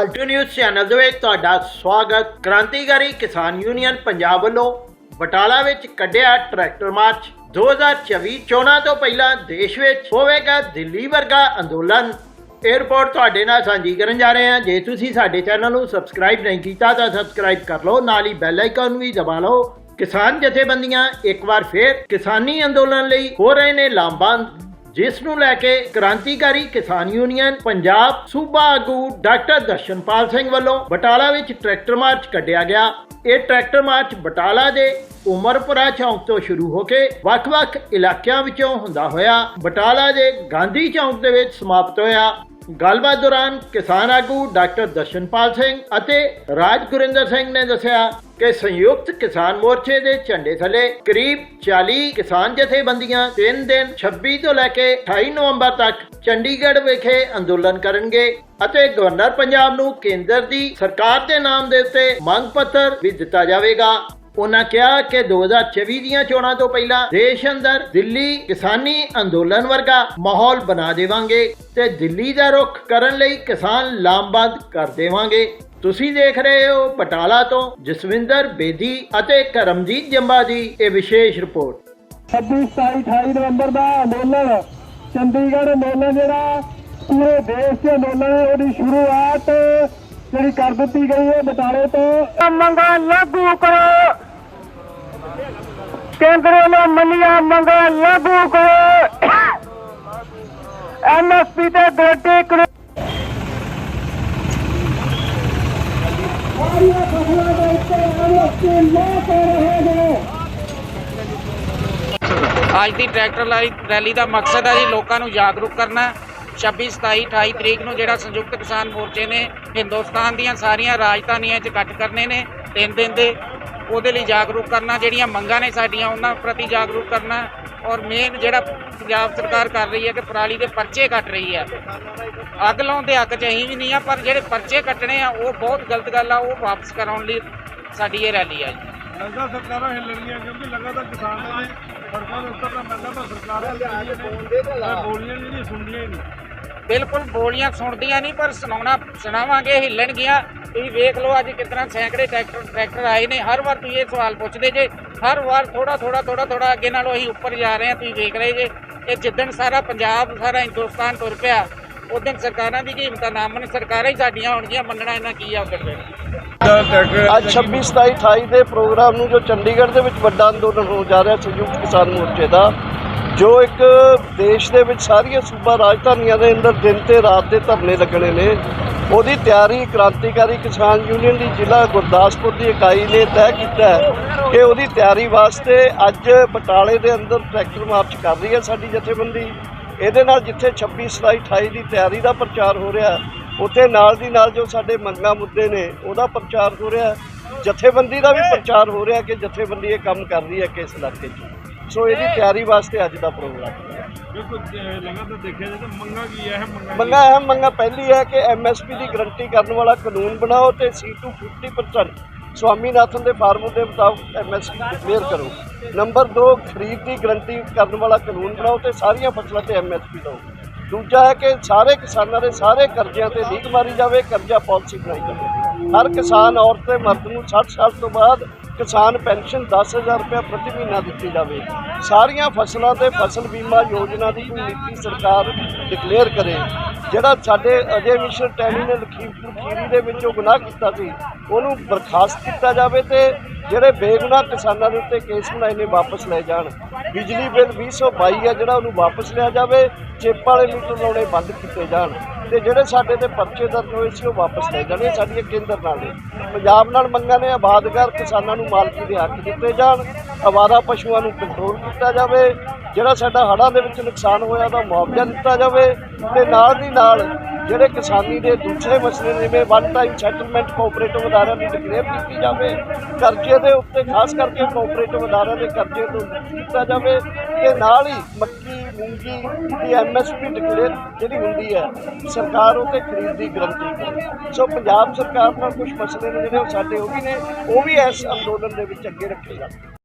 Alto news channel ਦੇ ਵਿੱਚ ਤੁਹਾਡਾ ਸਵਾਗਤ। ਕ੍ਰਾਂਤੀਕਾਰੀ ਕਿਸਾਨ ਯੂਨੀਅਨ ਪੰਜਾਬ ਵੱਲੋਂ ਬਟਾਲਾ ਵਿੱਚ ਕੱਢਿਆ ਟਰੈਕਟਰ ਮਾਰਚ 2024 ਚੋਣਾਂ ਤੋਂ ਪਹਿਲਾਂ ਦੇਸ਼ ਵਿੱਚ ਹੋਵੇਗਾ ਦਿੱਲੀ ਵਰਗਾ ਅੰਦੋਲਨ। ਇਹ ਤੁਹਾਡੇ ਨਾਲ ਸਾਂਝੀ ਕਰਨ ਜਾ ਰਹੇ ਹਾਂ। ਜੇ ਤੁਸੀਂ ਸਾਡੇ ਚੈਨਲ ਨੂੰ ਸਬਸਕ੍ਰਾਈਬ ਨਹੀਂ ਕੀਤਾ ਤਾਂ ਸਬਸਕ੍ਰਾਈਬ ਕਰ ਲਓ। ਨਾਲ ਹੀ ਬੈਲ ਆਈਕਨ ਵੀ ਦਬਾ ਲਓ। ਕਿਸਾਨ ਜਥੇਬੰਦੀਆਂ ਇੱਕ ਵਾਰ ਫੇਰ ਕਿਸਾਨੀ ਅੰਦੋਲਨ ਲਈ ਹੋ ਰਹੇ ਨੇ ਲਾਮਬੰਦ। ਜਿਸ ਨੂੰ ਲੈ ਕੇ ਕ੍ਰਾਂਤੀਕਾਰੀ ਕਿਸਾਨ ਯੂਨੀਅਨ ਪੰਜਾਬ ਸੂਬਾ ਆਗੂ ਡਾਕਟਰ ਦਰਸ਼ਨਪਾਲ ਸਿੰਘ ਵੱਲੋਂ ਬਟਾਲਾ ਵਿੱਚ ਟਰੈਕਟਰ ਮਾਰਚ ਕੱਢਿਆ ਗਿਆ। ਇਹ ਟਰੈਕਟਰ ਮਾਰਚ ਬਟਾਲਾ ਦੇ ਉਮਰਪੁਰਾ ਚੌਂਕ ਤੋਂ ਸ਼ੁਰੂ ਹੋ ਕੇ ਵੱਖ-ਵੱਖ ਇਲਾਕਿਆਂ ਵਿੱਚੋਂ ਹੁੰਦਾ ਹੋਇਆ ਬਟਾਲਾ ਦੇ ਗਾਂਧੀ ਚੌਂਕ ਦੇ ਵਿੱਚ ਸਮਾਪਤ ਹੋਇਆ। ਗੱਲਬਾਤ ਦੌਰਾਨ ਕਿਸਾਨ ਆਗੂ ਡਾਕਟਰ ਦਰਸ਼ਨਪਾਲ ਸਿੰਘ ਅਤੇ ਰਾਜ ਗੁਰਿੰਦਰ ਸਿੰਘ ਨੇ ਦੱਸਿਆ ਕਿ ਸੰਯੁਕਤ ਕਿਸਾਨ ਮੋਰਚੇ ਦੇ ਝੰਡੇ ਥੱਲੇ ਕਰੀਬ 40 ਕਿਸਾਨ ਜਥੇਬੰਦੀਆਂ 3 ਦਿਨ 26 ਤੋਂ ਲੈ ਕੇ 28 ਨਵੰਬਰ ਤੱਕ ਚੰਡੀਗੜ੍ਹ ਵਿਖੇ ਅੰਦੋਲਨ ਕਰਨਗੇ ਅਤੇ ਗਵਰਨਰ ਪੰਜਾਬ ਨੂੰ ਕੇਂਦਰ ਦੀ ਸਰਕਾਰ ਦੇ ਨਾਮ ਦੇ ਉੱਤੇ ਮੰਗ ਪੱਤਰ ਵੀ ਦਿੱਤਾ ਜਾਵੇਗਾ। ਉਹਨਾਂ ਕਿਹਾ ਕਿ 2024 ਦੀਆਂ ਚੋਣਾਂ ਤੋਂ ਪਹਿਲਾਂ ਦੇਸ਼ ਅੰਦਰ ਦਿੱਲੀ ਕਿਸਾਨੀ ਅੰਦੋਲਨ ਵਰਗਾ ਮਾਹੌਲ ਬਣਾ ਦੇਵਾਂਗੇ ਤੇ ਦਿੱਲੀ ਦਾ ਰੁਖ ਕਰਨ ਲਈ ਕਿਸਾਨ ਲਾਮਬੰਦ ਕਰ ਦੇਵਾਂਗੇ। ਤੁਸੀਂ ਦੇਖ ਰਹੇ ਹੋ ਬਟਾਲਾ ਤੋਂ ਜਸਵਿੰਦਰ ਬੇਦੀ ਅਤੇ ਕਰਮਜੀਤ ਜੰਬਾ ਦੀ ਇਹ ਵਿਸ਼ੇਸ਼ ਰਿਪੋਰਟ। 26 27 28 ਨਵੰਬਰ ਦਾ ਅੰਦੋਲਨ ਚੰਡੀਗੜ੍ਹ ਅੰਦੋਲਨ ਜਿਹੜਾ ਪੂਰੇ ਦੇਸ਼ 'ਚ ਅੰਦੋਲਨ ਹੈ ਉਹਦੀ ਸ਼ੁਰੂਆਤ ਜਿਹੜੀ ਕਰ ਦਿੱਤੀ ਗਈ ਹੈ ਬਟਾਲੇ ਤੋਂ। ਮੰਗਾਂ ਲਾਗੂ ਕਰੋ। ਕੇਂਦਰ ਨੇ ਮੰਨੀਆਂ ਮੰਗਾਂ ਲਾਗੂ ਕਰੋ। ਐਮਐਸਪੀ ਤੇ ਗਰੰਟੀ ਅੱਜ ਦੀ ਟਰੈਕਟਰ ਰੈਲੀ ਦਾ ਮਕਸਦ ਹੈ ਜੀ ਲੋਕਾਂ ਨੂੰ ਜਾਗਰੂਕ ਕਰਨਾ। 26 27 28 ਤਰੀਕ ਨੂੰ ਜਿਹੜਾ ਸੰਯੁਕਤ ਕਿਸਾਨ ਮੋਰਚੇ ਨੇ ਹਿੰਦੁਸਤਾਨ ਦੀਆਂ ਸਾਰੀਆਂ ਰਾਜਧਾਨੀਆਂ 'ਚ ਇਕੱਠ ਕਰਨੇ ਨੇ। ਤਿੰਨ ਦਿਨ ਦੇ ਉਹਦੇ ਲਈ ਜਾਗਰੂਕ ਕਰਨਾ ਜਿਹੜੀਆਂ ਮੰਗਾਂ ਨੇ ਸਾਡੀਆਂ ਉਹਨਾਂ ਪ੍ਰਤੀ ਜਾਗਰੂਕ ਕਰਨਾ ਔਰ ਮੇਨ ਜਿਹੜਾ ਪੰਜਾਬ ਸਰਕਾਰ ਕਰ ਰਹੀ ਹੈ ਕਿ ਪਰਾਲੀ ਦੇ ਪਰਚੇ ਕੱਟ ਰਹੀ ਹੈ। ਅੱਗ ਲਾਉਣ ਦੇ ਹੱਕ 'ਚ ਅਸੀਂ ਵੀ ਨਹੀਂ ਆ ਪਰ ਜਿਹੜੇ ਪਰਚੇ ਕੱਟਣੇ ਆ ਉਹ ਬਹੁਤ ਗਲਤ ਗੱਲ ਆ ਉਹ ਵਾਪਸ ਕਰਾਉਣ ਲਈ ਸਾਡੀ ਇਹ ਰੈਲੀ ਆ ਜੀ। ਲੱਗਦਾ ਸਰਕਾਰਾਂ ਹਿੱਲਣਗੀਆਂ ਕਿਉਂਕਿ ਲਗਾਤਾਰ ਕਿਸਾਨਾਂ ਨੇ ਸੜਕਾਂ ਦੇ ਉੱਤਰ ਦਾ ਮੈਦਾਨ ਤਾਂ ਸਰਕਾਰਾਂ ਦੀਆਂ ਬੋਲੀਆਂ ਨਹੀਂ ਸੁਣਦੀਆਂ ਹੀ ਨਹੀਂ। ਬਿਲਕੁਲ ਬੋਲੀਆਂ ਸੁਣਦੀਆਂ ਨਹੀਂ, ਪਰ ਸੁਣਾਉਣਾ, ਸੁਣਾਵਾਂਗੇ, ਹਿੱਲਣਗੀਆਂ। ਤੁਸੀਂ ਵੇਖ ਲਓ ਅੱਜ ਕਿਤਨਾ ਸੈਂਕੜੇ ਟਰੈਕਟਰ ਟਰੈਕਟਰ ਆਏ ਨੇ। ਹਰ ਵਾਰ ਤੁਸੀਂ ਇਹ ਸਵਾਲ ਪੁੱਛਦੇ ਜੇ, ਹਰ ਵਾਰ ਥੋੜਾ ਥੋੜਾ ਥੋੜਾ ਥੋੜਾ ਅੱਗੇ ਨਾਲੋਂ ਅਸੀਂ ਉੱਪਰ ਜਾ ਰਹੇ ਹਾਂ, ਤੁਸੀਂ ਵੇਖ ਰਹੇ ਜੇ। ਇਹ ਜਿੱਦਣ ਸਾਰਾ ਪੰਜਾਬ, ਸਾਰਾ ਹਿੰਦੁਸਤਾਨ ਤੁਰ ਪਿਆ ਉਦੋਂ ਸਰਕਾਰਾਂ ਦੀ ਕੀਮਤਾਂ ਨਾ ਮੰਨ, ਸਰਕਾਰਾਂ ਹੀ ਸਾਡੀਆਂ ਹੋਣਗੀਆਂ, ਮੰਨਣਾ ਇਹਨਾਂ ਕੀ ਆ ਉਦੋਂ ਅੱਜ 26 27 28 ਦੇ ਪ੍ਰੋਗਰਾਮ ਨੂੰ ਜੋ ਚੰਡੀਗੜ੍ਹ ਦੇ ਵਿੱਚ ਵੱਡਾ ਅੰਦੋਲਨ ਹੋ ਜਾ ਰਿਹਾ, ਸੰਯੁਕਤ ਕਿਸਾਨ ਮੋਰਚੇ ਦਾ ਜੋ ਇੱਕ ਦੇਸ਼ ਦੇ ਵਿੱਚ ਸਾਰੀਆਂ ਸੂਬਾ ਰਾਜਧਾਨੀਆਂ ਦੇ ਅੰਦਰ ਦਿਨ ਤੇ ਰਾਤ ਦੇ ਧਰਨੇ ਲੱਗਣੇ ਨੇ, ਉਹਦੀ ਤਿਆਰੀ ਕ੍ਰਾਂਤੀਕਾਰੀ ਕਿਸਾਨ ਯੂਨੀਅਨ ਦੀ ਜ਼ਿਲ੍ਹਾ ਗੁਰਦਾਸਪੁਰ ਦੀ ਇਕਾਈ ਨੇ ਤੈਅ ਕੀਤਾ ਹੈ ਕਿ ਉਹਦੀ ਤਿਆਰੀ ਵਾਸਤੇ ਅੱਜ ਬਟਾਲੇ ਦੇ ਅੰਦਰ ਟਰੈਕਟਰ ਮਾਰਚ ਕਰ ਰਹੀ ਹੈ ਸਾਡੀ ਜਥੇਬੰਦੀ। ਇਹਦੇ ਨਾਲ ਜਿੱਥੇ 26 27 28 ਦੀ ਤਿਆਰੀ ਦਾ ਪ੍ਰਚਾਰ ਹੋ ਰਿਹਾ, ਉੱਥੇ ਨਾਲ ਦੀ ਨਾਲ ਜੋ ਸਾਡੇ ਮੰਗਾਂ ਮੁੱਦੇ ਨੇ, ਉਹਦਾ ਪ੍ਰਚਾਰ ਹੋ ਰਿਹਾ। ਜਥੇਬੰਦੀ ਦਾ ਵੀ ਪ੍ਰਚਾਰ ਹੋ ਰਿਹਾ ਕਿ ਜਥੇਬੰਦੀ ਇਹ ਕੰਮ ਕਰ ਰਹੀ ਹੈ ਕਿਸ ਇਲਾਕੇ 'ਚ। ਸੋ ਇਹਦੀ ਤਿਆਰੀ ਵਾਸਤੇ ਅੱਜ ਦਾ ਪ੍ਰੋਗਰਾਮ। ਹੈ ਬਿਲਕੁਲ ਲਗਾਤਾਰ ਦੇਖਿਆ ਜਾਏ ਤਾਂ ਮੰਗਾ ਕੀ ਹੈ ਮੰਗਾ ਮੰਗਾ ਅਹਿਮ ਮੰਗਾ ਪਹਿਲੀ ਹੈ ਕਿ ਐਮਐਸਪੀ ਦੀ ਗਰੰਟੀ ਕਰਨ ਵਾਲਾ ਕਾਨੂੰਨ ਬਣਾਓ ਤੇ C2 50% ਸਵਾਮੀਨਾਥਨ ਦੇ ਫਾਰਮੂਲੇ ਦੇ ਮੁਤਾਬਕ ਐਮਐਸਪੀ ਡਿਕਲੇਅਰ ਕਰੋ। ਨੰਬਰ 2 ਖਰੀਦ ਦੀ ਗਰੰਟੀ ਕਰਨ ਵਾਲਾ ਕਾਨੂੰਨ ਬਣਾਓ ਤੇ ਸਾਰੀਆਂ ਫਸਲਾਂ ਤੇ ਐਮਐਸਪੀ ਦਿਓ। ਦੂਜਾ ਹੈ ਕਿ ਸਾਰੇ ਕਿਸਾਨਾਂ ਦੇ ਸਾਰੇ ਕਰਜ਼ਿਆਂ ਤੇ ਲੀਕ ਮਾਰੀ ਜਾਵੇ ਕਰਜ਼ਾ ਪਾਲਿਸੀ ਬਣਾਈ ਜਾਵੇ। ਹਰ ਕਿਸਾਨ ਔਰਤ ਤੇ ਮਰਦ ਨੂੰ 60 ਸਾਲ ਤੋਂ ਬਾਅਦ ਕਿਸਾਨ ਪੈਨਸ਼ਨ 10000 ਰੁਪਏ ਪ੍ਰਤੀ ਮਹੀਨਾ ਦਿੱਤੀ ਜਾਵੇ। ਸਾਰੀਆਂ ਫਸਲਾਂ ਤੇ ਫਸਲ ਬੀਮਾ ਯੋਜਨਾ ਦੀ ਨੀਤੀ ਸਰਕਾਰ ਡਿਕਲੇਅਰ ਕਰੇ। ਜਿਹੜਾ ਸਾਡੇ ਅਜੇ ਮਿਸ਼ਨ ਟੈਲੀ ਨੇ ਲਖੀਮਪੁਰ ਖੀਰੀ ਦੇ ਵਿੱਚ ਉਹ ਗੁਨਾਹ ਕੀਤਾ ਸੀ, ਉਹਨੂੰ ਬਰਖਾਸਤ ਕੀਤਾ ਜਾਵੇ ਤੇ ਜਿਹੜੇ ਬੇਗੁਨਾਹ ਕਿਸਾਨਾਂ ਦੇ ਉੱਤੇ ਕੇਸ ਬਣਾਏ ਨੇ ਵਾਪਸ ਲੈ ਜਾਣ। ਬਿਜਲੀ ਬਿੱਲ 2022 ਹੈ ਜਿਹੜਾ ਉਹਨੂੰ ਵਾਪਸ ਲਿਆ ਜਾਵੇ, ਚਿੱਪ ਵਾਲੇ ਮੀਟਰ ਲਾਉਣੇ ਬੰਦ ਕੀਤੇ ਜਾਣ। ਤੇ ਜਿਹੜੇ ਸਾਡੇ ਤੇ ਪਰਚੇ ਦਰਜ ਹੋਏ ਸੀ, ਉਹ ਵਾਪਸ ਲੈ ਜਾਣੇ, ਸਾਡੀਆਂ ਕੇਂਦਰ ਨਾਲ ਨੇ। ਪੰਜਾਬ ਨਾਲ ਮੰਗਾਂ ਨੇ, ਆਬਾਦਗਾਰ ਕਿਸਾਨਾਂ ਨੂੰ ਮਾਲਕੀ ਦੇ ਹੱਕ ਦਿੱਤੇ ਜਾਣ, ਅਵਾਰਾ ਪਸ਼ੂਆਂ ਨੂੰ ਕੰਟਰੋਲ ਕੀਤਾ ਜਾਵੇ, ਜਿਹੜਾ ਸਾਡਾ ਹੜ੍ਹਾਂ ਦੇ ਵਿੱਚ ਨੁਕਸਾਨ ਹੋਇਆ, ਉਹਦਾ ਮੁਆਵਜ਼ਾ ਦਿੱਤਾ ਜਾਵੇ, ਤੇ ਨਾਲ ਦੀ ਨਾਲ ਜਿਹੜੇ ਕਿਸਾਨੀ ਦੇ ਦੂਸਰੇ ਮਸਲੇ ਨੇ, ਜਿਵੇਂ ਵਨ ਟਾਈਮ ਸੈਟਲਮੈਂਟ ਕੋਆਪਰੇਟਿਵ ਅਦਾਰਿਆਂ ਦੀ ਡਿਕਲੇਅਰ ਕੀਤੀ ਜਾਵੇ, ਕਰਜ਼ੇ ਦੇ ਉੱਤੇ ਖਾਸ ਕਰਕੇ ਕੋਆਪਰੇਟਿਵ ਅਦਾਰਿਆਂ ਦੇ ਕਰਜ਼ੇ ਤੋਂ ਕੀਤਾ ਜਾਵੇ, ਤੇ ਨਾਲ ਹੀ ਮੱਕੀ ਮੂੰਗੀ ਦੀ ਐਮਐਸਪੀ ਡਿਕਲੇਅਰ ਜਿਹੜੀ ਹੁੰਦੀ ਹੈ, ਸਰਕਾਰ ਉਹ ਤੇ ਖਰੀਦ ਦੀ ਗਰੰਟੀ ਕਰੇ। ਸੋ ਪੰਜਾਬ ਸਰਕਾਰ ਨਾਲ ਕੁਝ ਮਸਲੇ ਨੇ ਜਿਹੜੇ ਉਹ ਸਾਡੇ ਉਹ ਵੀ ਨੇ, ਉਹ ਵੀ ਇਸ ਅੰਦੋਲਨ ਦੇ ਵਿੱਚ ਅੱਗੇ ਰੱਖੇ ਜਾਣ